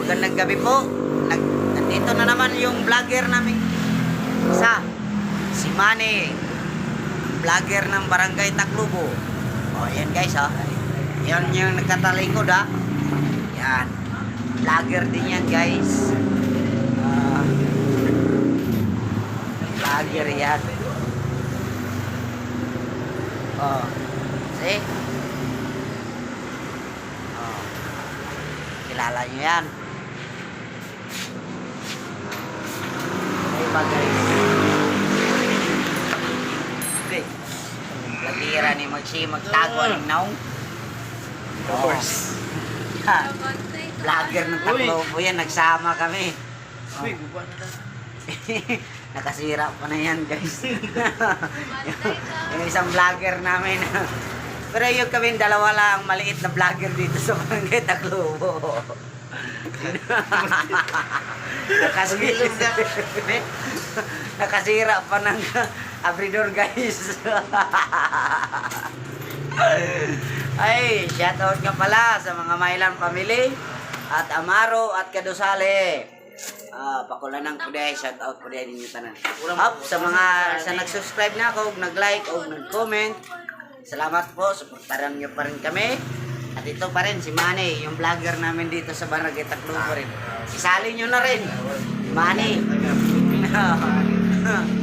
magandang gabi po. Nag, nandito na naman yung vlogger namin. Isa, si Manny. Vlogger ng Barangay Taclobo. O, yan guys ha. Yan yung nagkatalingkod ha. Yan. Vlogger din yan guys. Ah, vlogger yan. Oh. See? Oh. Kilala nyo yan. Ay ba guys? Okay. Latira ni Magsi magtago ng naong. Of course. Yan. Vlogger ng Taclobo yan. Nagsama kami. Uy, guba na lang. Nakasira pa na yan guys. yung isang vlogger namin. Pero yung kami dalawa lang maliit na vlogger dito sa Barangay Taclobo. Nakasira, nakasira pa ng abridor guys. Ay, shoutout nga pala sa mga Mailan family at Amaro at Kadusale. Ah, pakulan ng kuday, shoutout kuday ninyo tanan. Up sa mga sa nag-subscribe na ako, nag-like o nag-comment. Salamat po, suportahan niyo pa rin kami. At ito pa rin si Manny, yung vlogger namin dito sa Barangay Taclobo rin. Isali nyo na rin. Manny.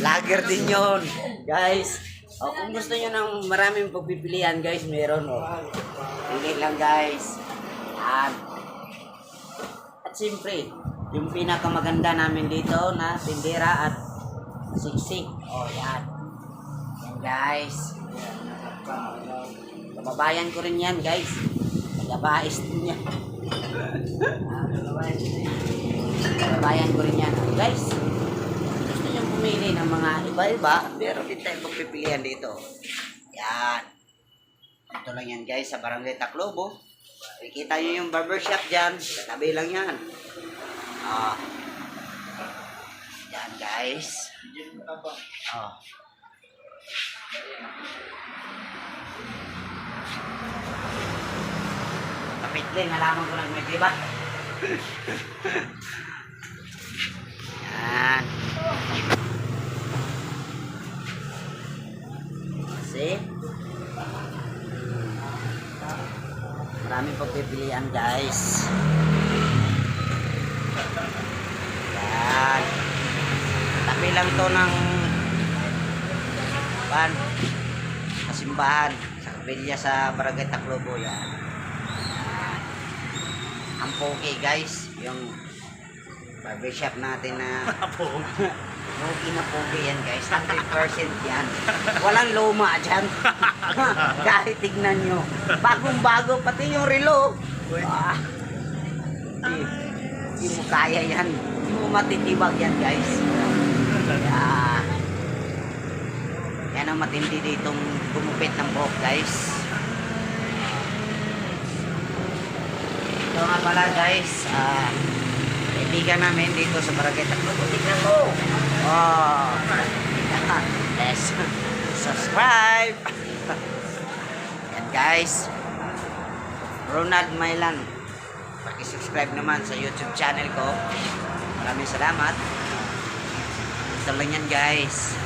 vlogger din yun. Guys, o kung gusto nyo ng maraming pagpipilian guys, meron o. Pili lang guys. Yan. At siyempre, yung pinakamaganda namin dito na tindera at siksik. O, yan. Yan guys. Kababayan ko rin yan guys. Tagabais din yan. Kababayan ko rin yan. Guys, gusto nyo pumili ng mga iba-iba, pero din tayo pagpipilian dito. Yan. Ito lang yan guys, sa Barangay Taclobo. Nakikita nyo yung barbershop dyan. Katabi lang yan. Ah. Yan guys. Oh. Kapit din, nalaman ko lang may diba? Yan. See? Maraming pagpipilian guys. Yan. Tabi lang to ng ban kasimbahan sa kabilya sa Barangay Taclobo yan. Ang pogi guys, yung barbershop natin na pogi na pogi yan guys. 100% yan. Walang luma dyan. Kahit tignan nyo. Bagong bago, pati yung relo. Ah, hindi, hindi mo kaya yan. Hindi mo matitibag yan guys. Yan. Yan ang matindi ditong gumupit ng buhok guys. Ito nga pala guys, ah, kaibigan namin dito sa Barangay Taclobo. Tignan mo! Oh! Let's subscribe! Yan guys. Ronald Mailan. Paki-subscribe naman sa YouTube channel ko. Maraming salamat. Ito lang yan guys.